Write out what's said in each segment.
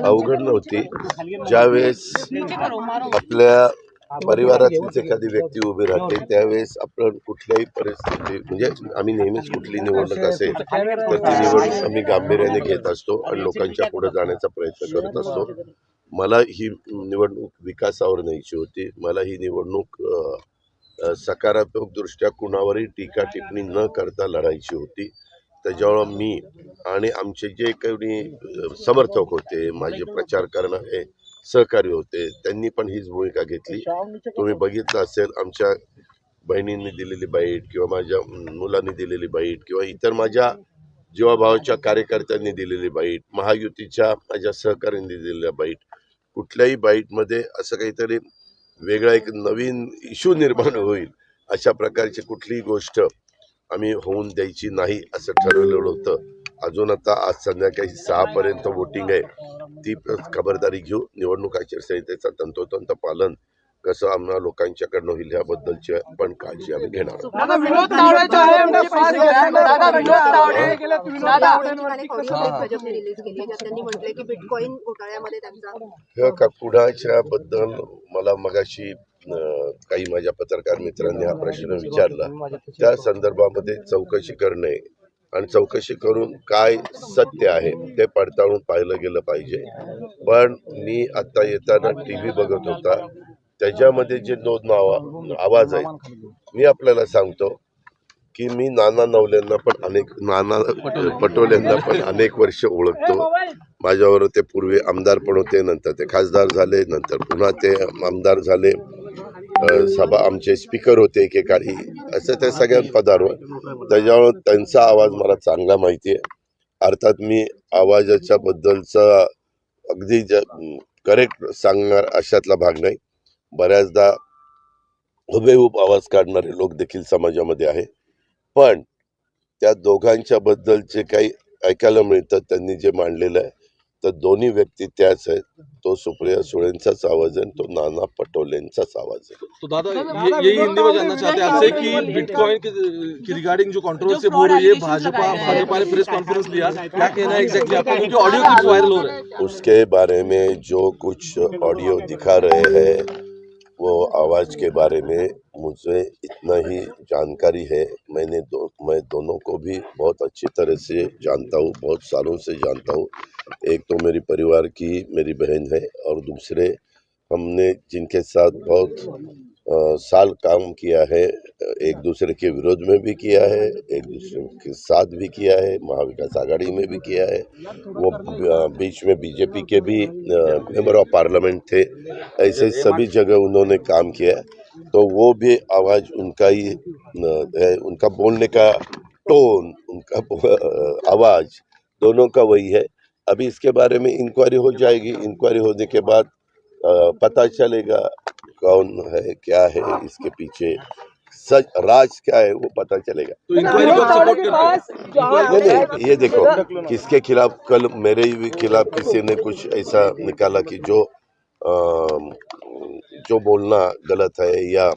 अवघड नव्हती ज्यावेळेस आपल्या परिवारातलीच एखादी व्यक्ती उभी राहते त्यावेळेस आपण कुठल्याही परिस्थिती म्हणजे आम्ही नेहमीच कुठली निवडणूक असेल तर ती निवडणूक आम्ही गांभीर्याने घेत असतो आणि लोकांच्या पुढे जाण्याचा प्रयत्न करत असतो. मला ही निवडणूक विकासावर न्यायची होती. मला ही निवडणूक सकारात्मकदृष्ट्या सकारात्मक दृष्ट्या कुणावरही टीका टिप्पणी न करता लढायची होती. त्याच्यामुळं मी आणि आमचे जे काही समर्थक होते माझे प्रचार करणारे सहकारी होते त्यांनी पण हीच भूमिका घेतली. तुम्ही बघितलं असेल आमच्या बहिणींनी दिलेली बाईट किंवा माझ्या मुलांनी दिलेली बाईट किंवा इतर माझ्या जीवाभावाच्या कार्यकर्त्यांनी दिलेली बाईट महायुतीच्या माझ्या सहकार्यांनी दिलेल्या बाईट कुठल्याही बाईटमध्ये असं काहीतरी वेगळा एक नवीन इश्यू निर्माण होईल. अशा प्रकारची कुठलीही गोष्ट आम्ही होऊन द्यायची नाही असं ठरवलेलं होतं. अजून आता आज संध्याकाळी सहापर्यंत वोटिंग आहे. ती खबरदारी घेऊ. निवडणूक आचारसंहितेचा तंतोतंत पालन कसं आम्हाला लोकांच्याकडनं होईल याबद्दलची पण काळजी आम्ही घेणार आहोत. दादा विनोद तावडे जो आहे उनके पास गए. दादा विनोद तावडे दादा त्यांनी अनेक ऑडिओ क्लिप भाजपने रिलीज केली आहे, ज्यात त्यांनी म्हटलंय की बिटकॉईन घोटाळ्यामध्ये त्यांचा का कुणाच्या बद्दल मला मगाशी काही माझ्या पत्रकार मित्रांनी हा प्रश्न विचारला. त्या संदर्भामध्ये चौकशी करणे आणि चौकशी करून काय सत्य आहे ते पडताळून पाहिलं गेलं पाहिजे. पण मी आता येताना टी व्ही बघत होता. त्याच्यामध्ये जे दोन नावा आवाज आहे मी आपल्याला सांगतो की मी नाना नवल्यांना पण अनेक नाना पटोल्यांना पण अनेक वर्ष ओळखतो. माझ्यावर ते पूर्वी आमदार पण होते नंतर ते खासदार झाले नंतर पुन्हा ते आमदार झाले. सभा आमचे स्पीकर होते एकेकाळी असं त्या सगळ्या पदार्थ त्याच्यावर त्यांचा आवाज मला चांगला माहिती आहे. अर्थात मी आवाजाच्या बद्दलचा अगदी करेक्ट सांगणार अशातला भाग नाही. बऱ्याचदा हुबेहूब आवाज काढणारे लोक देखील समाजामध्ये आहे. पण त्या दोघांच्या बद्दल जे काही ऐकायला मिळतं त्यांनी जे मांडलेलं आहे तर दोन्ही व्यक्ती त्याच आहेत. तो सुप्रिया सुळेंचाच आवाज आहे आणि तो नाना पटोलेंचाच आवाज आहे. तो दादा ये यही हिंदी में जानना चाहते हैं आपसे कि बिटकॉइन की, की रिगार्डिंग जो कंट्रोवर्सी हो रही है भाजपा भाजपा ने प्रेस कॉन्फ्रेंस लिया क्या कहना है एग्जैक्टली आपका? क्योंकि ऑडियो क्लिप वायरल हो रहे हैं। उसके बारे में जो कुछ ऑडियो दिखा रहे हैं वो आवाज़ के बारे में मुझे इतना ही जानकारी है। मैंने दो, मैं दोनों को भी बहुत अच्छी तरह से जानता हूँ, बहुत सालों से जानता हूँ। एक तो मेरी परिवार की मेरी बहन है और दूसरे हमने जिनके साथ बहुत साल काम किया है एक दूसरे के विरोध में भी किया है एक दूसरे के साथ भी किया है महाविकास आघाड़ी में भी किया है। वो बीच में बीजेपी के भी मेंबर ऑफ़ पार्लियामेंट थे ऐसे सभी जगह उन्होंने काम किया तो वो भी आवाज़ उनका ही है उनका बोलने का टोन उनका आवाज़ दोनों का वही है। अभी इसके बारे में इंक्वायरी हो जाएगी। इंक्वायरी होने के बाद पता चलेगा कौन है क्या है इसके पीछे सच राज क्या है वो पता चलेगा। तो इंक्वायरी को आप सपोर्ट करते हैं नहीं नहीं ये देखो किसके खिलाफ कल मेरे ही खिलाफ किसी ने कुछ ऐसा निकाला कि जो आ, जो बोलना गलत है या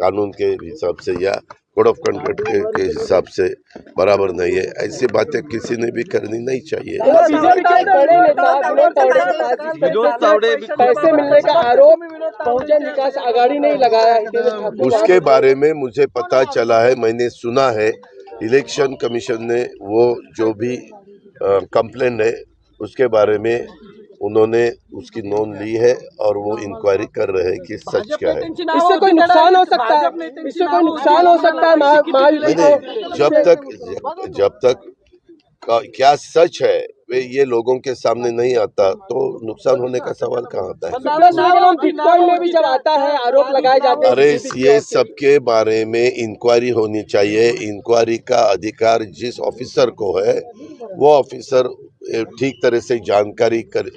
कानून के हिसाब से या कोड ऑफ़ कंडक्ट के, के हिसाब से बराबर नहीं है। ऐसी बातें किसी ने भी करनी नहीं चाहिए। पास मिलने का आरोप लगाया है। ठाकुर उसके बारे में मुझे पता चला है मैंने सुना है। इलेक्शन कमीशन ने वो जो भी कंप्लेन है उसके बारे में उन्होंने उसकी नोन ली है और वो इंक्वायरी कर रहे हैं कि सच क्या है। इससे कोई नुकसान हो सकता है। इससे कोई नुकसान हो सकता है नहीं को जब तक जब तक क्या सच है वे ये लोगों के सामने नहीं आता तो नुकसान होने का सवाल कहाँ आता है सुप्रिया सुले का नाम बिटकॉइन में भी जब आता है आरोप लगाए जाते हैं अरे ये। सबके बारे में इंक्वायरी होनी चाहिए इंक्वायरी का अधिकार जिस ऑफिसर को है वो ऑफिसर ठीक तरह से जानकारी कर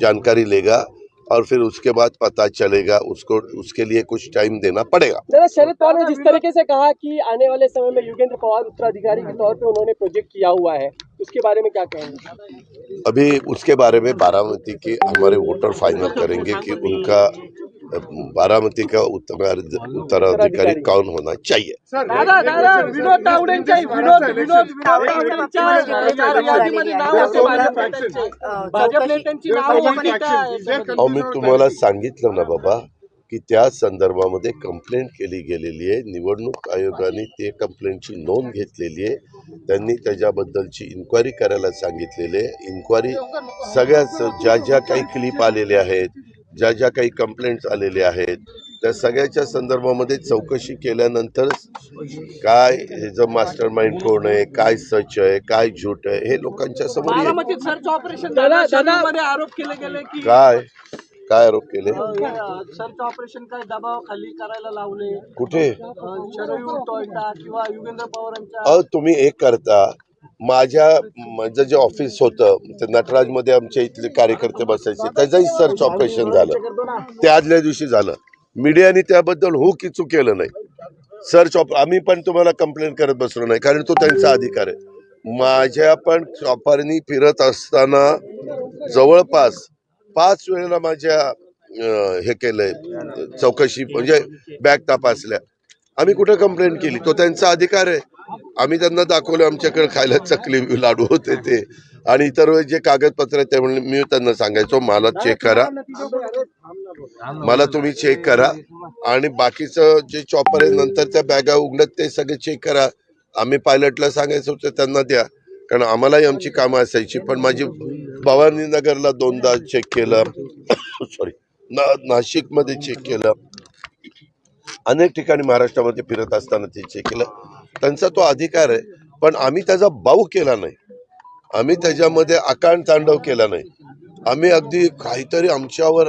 जानकारी लेगा और फिर उसके बाद पता चलेगा उसको उसके लिए कुछ टाइम देना पड़ेगा। शरद पवार ने जिस तरीके से कहा कि आने वाले समय में योगेंद्र पवार उत्तराधिकारी के तौर पे उन्होंने प्रोजेक्ट किया हुआ है उसके बारे में क्या कहेंगे? अभी उसके बारे में बारामती के हमारे वोटर फाइनल करेंगे कि उनका बारामती का उत्तराध उत्तराधिकारी कौन होना चाहिए. दादा दादा विनोद तावडेंच्या विनोद विनोद तावडेंच्या यादीमध्ये नाव होते भाजप नेत्यांचे. भाजप नेत्यांची नाव होती त्या अहो मी तुम्हाला सांगितलं ना बाबा की त्या संदर्भामध्ये कंप्लेंट केली गेलेली आहे. निवडणूक आयोगाने ते कंप्लेंटची नोंद घेतलेली आहे. त्यांनी त्याच्याबद्दलची इन्क्वायरी करायला सांगितलेली आहे. इन्क्वायरी सगळ्याच ज्या ज्या काही क्लिप आलेले आहेत ज्या ज्या काही कंप्लेंट्स आलेल्या आहेत त्या सगळ्याच्या संदर्भामध्ये चौकशी केल्यानंतर काय ह्याचं मास्टर माइंड कोण आहे काय सच आहे काय झूट आहे हे लोकांच्या समोर येईल. बारामतीत सर्च ऑपरेशन दादा दादा. आरोप केले गेले की काय? काय आरोप केले? सर्च ऑपरेशन काय दबाव खाली करायला लावले? कुठे? किंवा युगेंद्र पवारांच्या अहो तुम्ही एक करता. माझ्या माझं जे ऑफिस होतं ते नटराजमध्ये आमच्या इथले कार्यकर्ते बसायचे. त्याचंही सर्च ऑपरेशन झालं. ते आदल्या दिवशी झालं. मीडियाने त्याबद्दल हो की चूक केलं नाही. सर्च ऑप आम्ही पण तुम्हाला कंप्लेंट करत बसलो नाही कारण तो त्यांचा अधिकार आहे. माझ्या पण चॉपरनी फिरत असताना जवळपास पाच वेळेला माझ्या हे केलंय चौकशी म्हणजे बॅग तपासल्या. आम्ही कुठं कंप्लेंट केली? तो त्यांचा अधिकार आहे. आम्ही त्यांना दाखवलं आमच्याकडे खायला चकली लाडू होते ते. आणि इतर जे कागदपत्र आहे ते म्हणून मी त्यांना सांगायचो मला चेक करा. मला तुम्ही चेक करा. आणि बाकीचं जे चॉपर आहे नंतर त्या बॅगा उघडत ते सगळे चेक करा. आम्ही पायलटला सांगायचं होतं त्यांना द्या. कारण आम्हालाही आमची कामं असायची. पण माझी भवानी नगरला दोनदा चेक केलं. सॉरी ना नाशिकमध्ये चेक केलं. अनेक ठिकाणी महाराष्ट्रामध्ये फिरत असताना ते चेक केलं. त्यांचा तो अधिकार आहे. पण आम्ही त्याचा बाऊ केला नाही. आम्ही त्याच्यामध्ये आकांड तांडव केला नाही. आम्ही अगदी काहीतरी आमच्यावर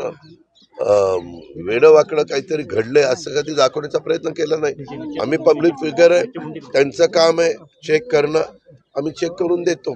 अं, वेडं काहीतरी घडलंय असं कधी दाखवण्याचा प्रयत्न केला नाही. आम्ही पब्लिक फिगर आहे. त्यांचं काम आहे चेक करणं. आम्ही चेक करून देतो.